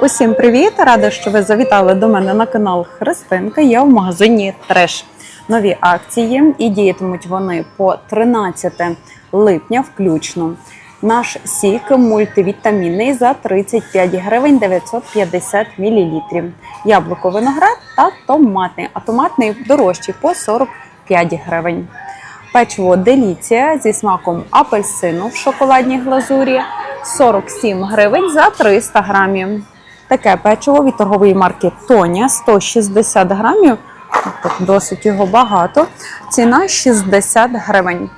Усім привіт! Рада, що ви завітали до мене на канал Христинка. Я в магазині Треш. Нові акції і діятимуть вони по 13 липня включно. Наш сік мультивітамінний за 35 гривень 950 мл. Яблуко виноград та томатний. А томатний дорожчий по 45 гривень. Печиво Деліція зі смаком апельсину в шоколадній глазурі 47 гривень за 300 грамів. Таке печиво від торгової марки Тоня 160 грамів. Досить його багато. Ціна 60 гривень.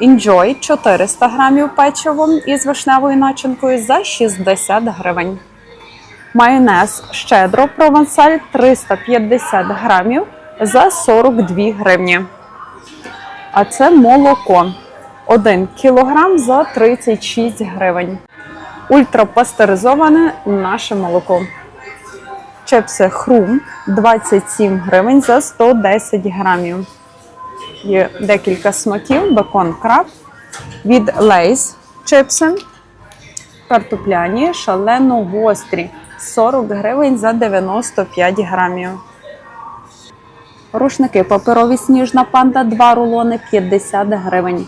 Enjoy 400 грамів печиво із вишневою начинкою за 60 гривень. Майонез щедро провансаль 350 грамів за 42 гривні. А це молоко. 1 кілограм за 36 гривень. Ультрапастеризоване наше молоко. Чипси хрум 27 гривень за 110 грамів. Є декілька смаків, бекон краб від Лейс чипси. Картопляні шалено гострі 40 гривень за 95 грамів. Рушники паперові сніжна панда 2 рулони 50 гривень.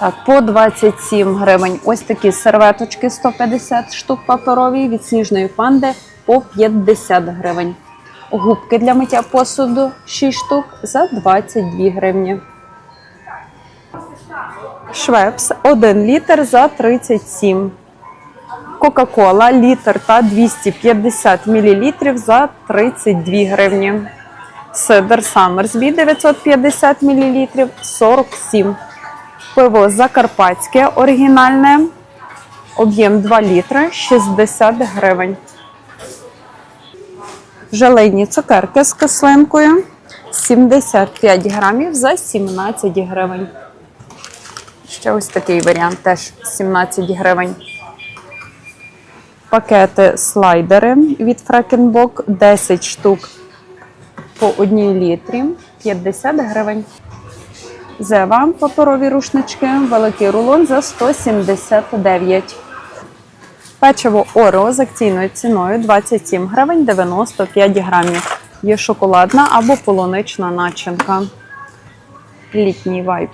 По 27 гривень. Ось такі серветочки 150 штук паперові від сніжної панди по 50 гривень. Губки для миття посуду 6 штук за 22 гривні. Швепс 1 літр за 37. Кока-кола літр та 250 мл за 32 гривні. Сидр Самерсбі 950 мл 47. Пиво Закарпатське оригінальне. Об'єм 2 літри 60 гривень. Желейні цукерки з кислинкою 75 грамів за 17 гривень. Ще ось такий варіант теж 17 гривень. Пакети слайдери від Фрекенбок 10 штук по 1 літрі 50 гривень. Зева паперові рушнички, великий рулон за 179. Печиво Орео з акційною ціною 27 гривень 95 грамів. Є шоколадна або полунична начинка. Літній вайб.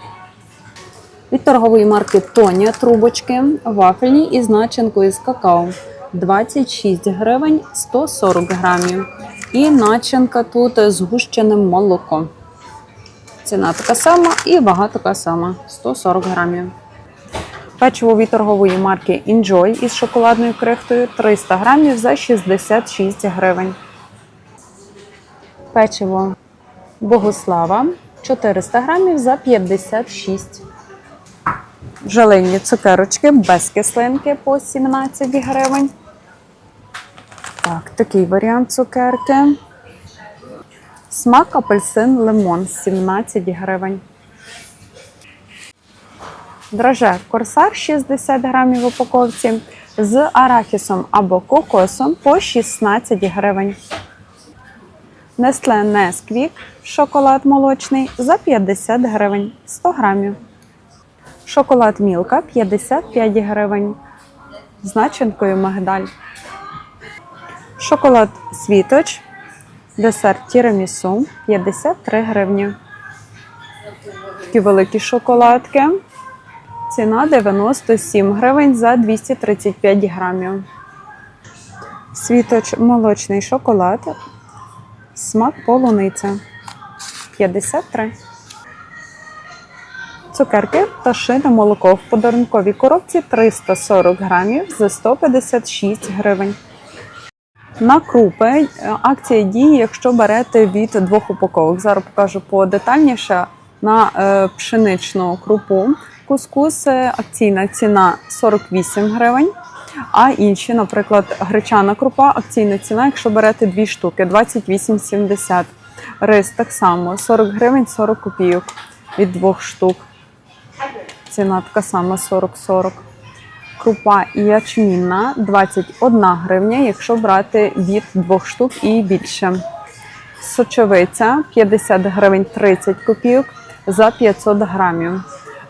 Від торгової марки Тоня трубочки вафельні із начинкою з какао 26 гривень 140 грамів. І начинка тут з гущеним молоком. Ціна така сама і вага така сама 140 грамів. Печиво від торгової марки Enjoy із шоколадною крихтою 300 грамів за 66 гривень. Печиво Богослава 400 грамів за 56. Желейні цукерочки без кислинки по 17 гривень. Так, такий варіант цукерки. Смак апельсин лимон 17 гривень. Драже корсар 60 грамів в упаковці з арахісом або кокосом по 16 гривень. Nestle Nesquik шоколад молочний за 50 гривень 100 грамів. Шоколад Мілка 55 гривень з начинкою мигдаль. Шоколад Світоч Десерт тірамісу 53 гривні. Такі великі шоколадки. Ціна 97 гривень за 235 грамів. Світоч молочний шоколад. Смак полуниця 53. Цукерки пташине молоко в подарунковій коробці 340 грамів за 156 гривень. На крупи е, акція діє, якщо берете від двох упаковок. Зараз покажу подетальніше на е, пшеничну крупу. Кускус е, акційна ціна 48 гривень. А інші, наприклад, гречана крупа, акційна ціна, якщо берете дві штуки, 28,70. Рис так само 40 гривень 40 копійок від двох штук. Ціна така сама 40-40. Крупа ячмінна 21 гривня, якщо брати від двох штук і більше. Сочевиця 50 гривень 30 копійок за 500 грамів.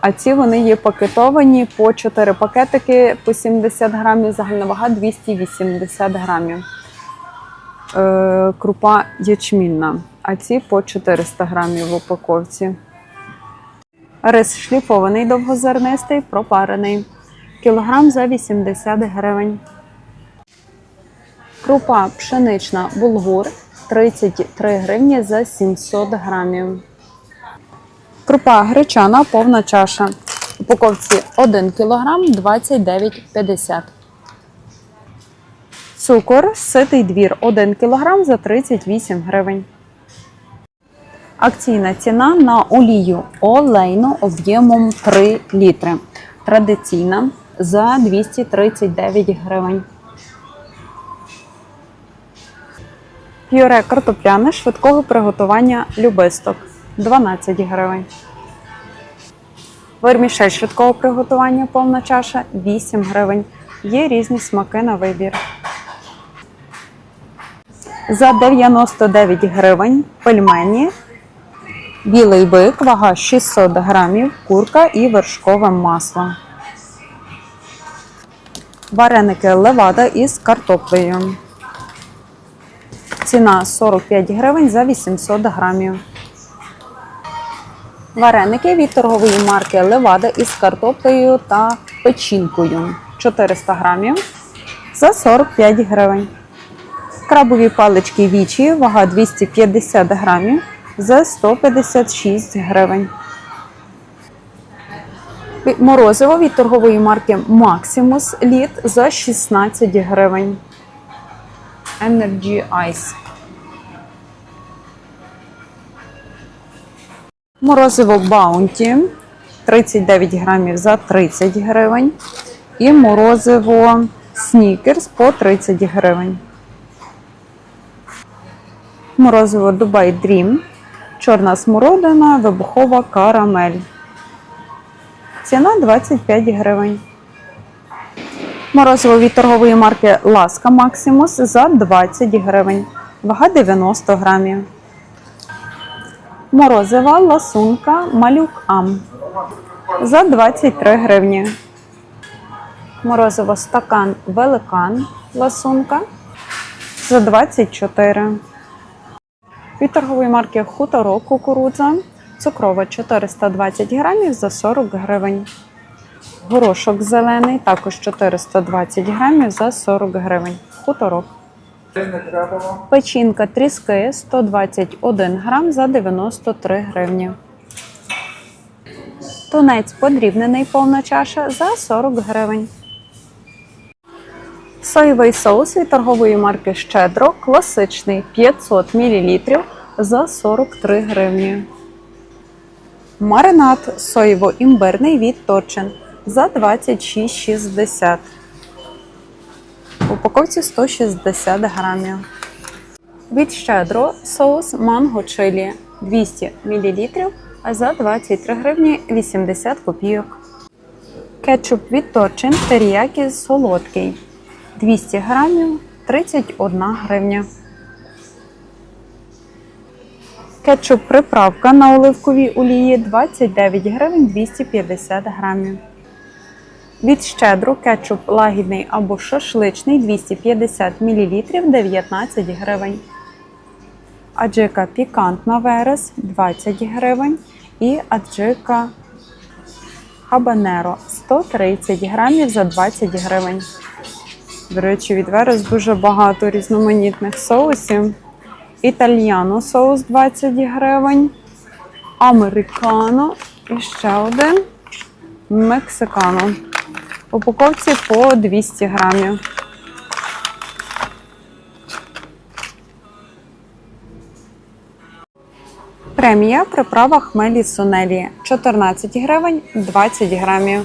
А ці вони є пакетовані по 4 пакетики по 70 грамів, загальна вага 280 грамів. Е, крупа ячмінна, а ці по 400 грамів в упаковці. Рис шліфований довгозернистий, пропарений. Кілограм за 80 гривень. Крупа пшенична булгур 33 гривні за 700 грамів. Крупа гречана повна чаша. Упаковці 1 кг 29,50. Цукор ситий двір 1 кг за 38 гривень. Акційна ціна на олію олейну об'ємом 3 літри. Традиційна за 239 гривень. Пюре картопляне швидкого приготування любисток 12 гривень. Вермішель швидкого приготування повна чаша 8 гривень. Є різні смаки на вибір. За 99 гривень пельмені, білий бик, вага 600 грамів, курка і вершкове масло. Вареники левада із картоплею. Ціна 45 гривень за 800 грамів. Вареники від торгової марки Левада із картоплею та печінкою 400 грамів за 45 гривень. Крабові палички вічі, вага 250 грамів за 156 гривень. Морозиво від торгової марки Maximus Літ за 16 гривень. Energy Ice. Морозиво Баунті 39 грамів за 30 гривень. І морозиво Снікерс по 30 гривень. Морозиво Dubai Dream. Чорна смородина, вибухова карамель. Ціна 25 гривень. Морозиво від торгової марки Ласка Максимус за 20 гривень. Вага 90 грамів. Морозива ласунка малюк Ам за 23 гривні. Морозиво стакан великан ласунка за 24. Від торгової марки Хуторок кукурудза цукрова 420 грамів за 40 гривень. Горошок зелений також 420 грамів за 40 гривень. Хуторок. Печінка тріски 121 грам за 93 гривні. Тунець подрібнений повна чаша за 40 гривень. Соєвий соус від торгової марки Щедро класичний 500 мл за 43 гривні. Маринад соєво-імбирний від Торчин за 26,60. В упаковці 160 грамів. Від щедро соус манго чилі 200 мл за 23 гривні 80 копійок. Кетчуп від Торчин теріякі солодкий 200 грамів 31 гривня. Кетчуп приправка на оливковій олії 29 гривень 250 грамів. Від щедру кетчуп лагідний або шашличний 250 мл 19 гривень. Аджика пікантна верес 20 гривень. І аджика хабанеро 130 грамів за 20 гривень. До речі, від верес дуже багато різноманітних соусів. Італьяно соус 20 гривень. Американо і ще один мексикано. Упаковці по 200 грамів. Премія приправа хмелі сунелі 14 гривень 20 грамів.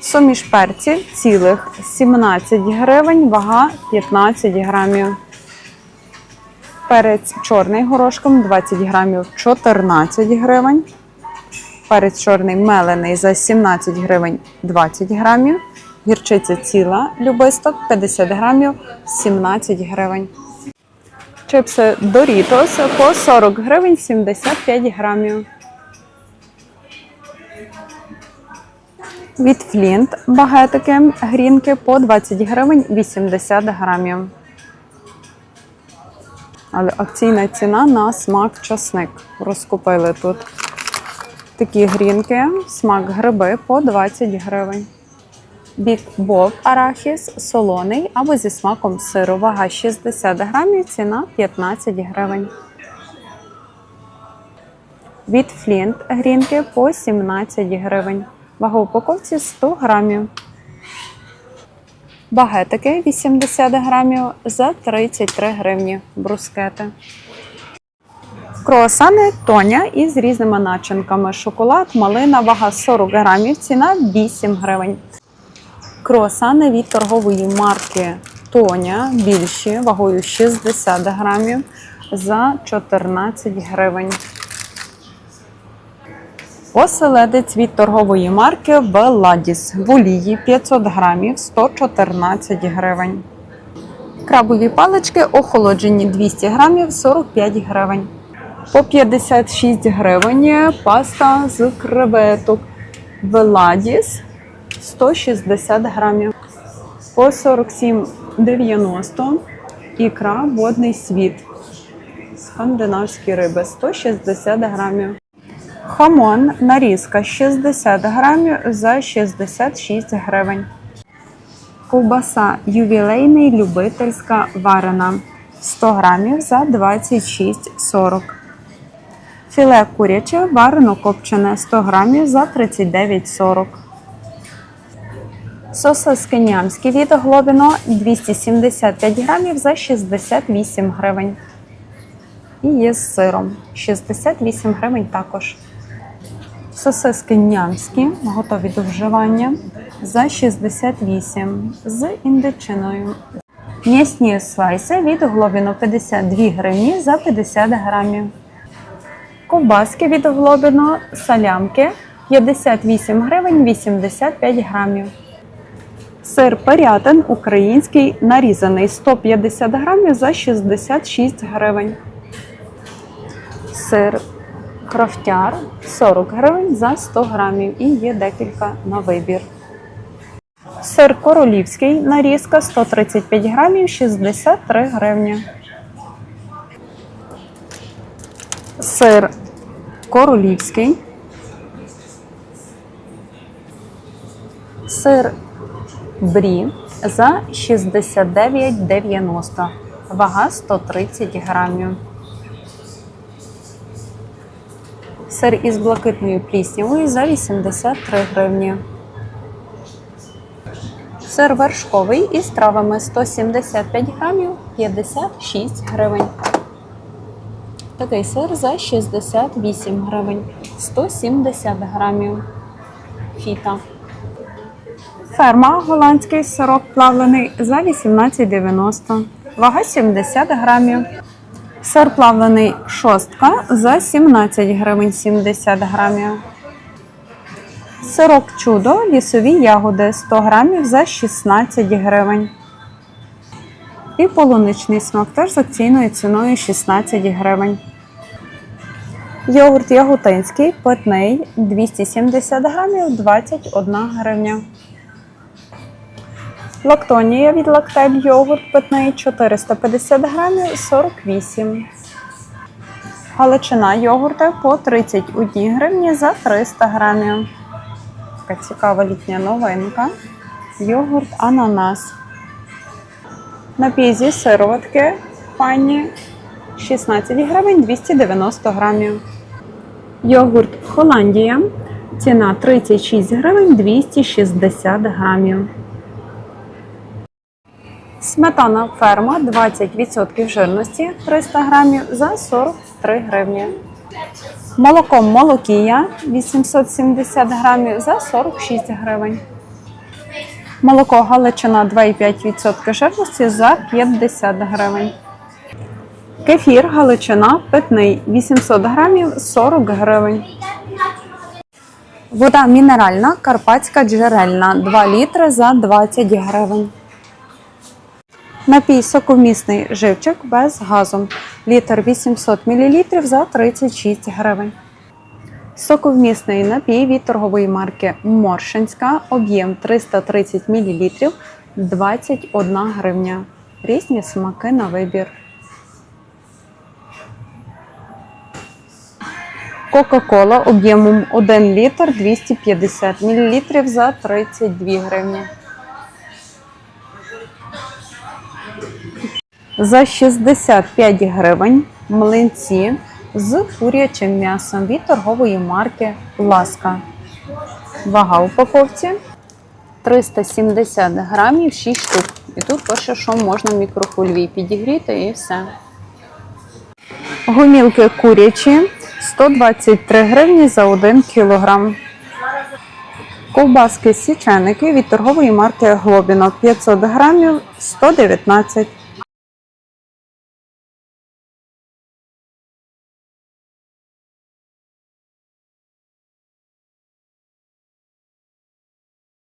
Суміш перців цілих 17 гривень, вага 15 грамів. Перець чорний горошком 20 грамів 14 гривень. Перець чорний мелений за 17 гривень 20 грамів. Гірчиця ціла любисток 50 грамів 17 гривень. Чипси Doritos по 40 гривень 75 грамів. Від Флінт багетики грінки по 20 гривень 80 грамів. Але акційна ціна на смак часник. Розкупили тут такі грінки, смак гриби по 20 гривень. Бік Боб арахіс солоний або зі смаком сиру. Вага 60 грамів, ціна 15 гривень. Від Флінт грінки по 17 гривень. Вага упаковці 100 грамів. Багетики 80 грамів за 33 гривні. Брускети. Круасани Тоня із різними начинками. Шоколад, малина, вага 40 грамів, ціна 8 гривень. Круасани від торгової марки Тоня більші, вагою 60 грамів за 14 гривень. Оселедець від торгової марки Веладіс в олії 500 грамів 114 гривень. Крабові палички охолоджені 200 грамів 45 гривень. По 56 гривень паста з креветок Веладіс 160 грамів. По 47,90 ікра водний світ. Скандинавські риби 160 грамів. Хамон нарізка 60 грамів за 66 гривень. Ковбаса ювілейний любительська варена 100 грамів за 26,40. Філе куряче варено копчене 100 грамів за 39,40. Сосиски нямські від Глобіно 275 грамів за 68 гривень. І є з сиром 68 гривень також. Сосиски нямські, готові до вживання за 68 з індичиною. М'ясні слайси від Глобіно 52 гривні за 50 грамів. Ковбаски від Глобіно салямки 58 гривень 85 грамів. Сир Пирятин український нарізаний 150 грамів за 66 гривень. Сир крафтяр 40 гривень за 100 грамів і є декілька на вибір. Сир королівський нарізка 135 грамів 63 гривні. Сир королівський. Сир брі за 69,90. Вага 130 грамів. Сир із блакитною пліснявою за 83 гривні. Сир вершковий із травами 175 грамів 56 гривень. Такий сир за 68 гривень 170 грамів. Фіта. Ферма голландський сирок плавлений за 18,90. Вага 70 грамів. Сир плавлений шостка за 17 гривень 70 грамів. Сирок чудо лісові ягоди 100 грамів за 16 гривень. І полуничний смак теж з акційною ціною 16 гривень. Йогурт ягутинський питний 270 грамів 21 гривня. Лактонія від лактель йогурт питний 450 грамів 48. Галичина йогурта по 31 гривні за 300 грамів. Така цікава літня новинка. Йогурт ананас. Напій зі сироватки пані 16 гривень 290 грамів. Йогурт Холандія. Ціна 36 гривень 260 грамів. Сметана ферма 20% жирності 300 грамів за 43 гривні. Молоко молокія 870 грамів за 46 гривень. Молоко Галичина 2,5% жирності за 50 гривень. Кефір Галичина питний 800 грамів 40 гривень. Вода мінеральна Карпатська джерельна 2 літри за 20 гривень. Напій соковмісний живчик без газу. Літр 800 мл за 36 гривень. Соковмісний напій від торгової марки Моршинська, об'єм 330 мл, 21 гривня. Різні смаки на вибір. Кока-кола об'ємом 1 літр 250 мл за 32 гривні. За 65 гривень млинці з курячим м'ясом від торгової марки Ласка. Вага упаковці 370 грамів 6 штук. І тут пише, що можна в підігріти і все. Гумілки курячі 123 гривні за 1 кілограм. Ковбаски січеники від торгової марки Глобіно 500 грамів 119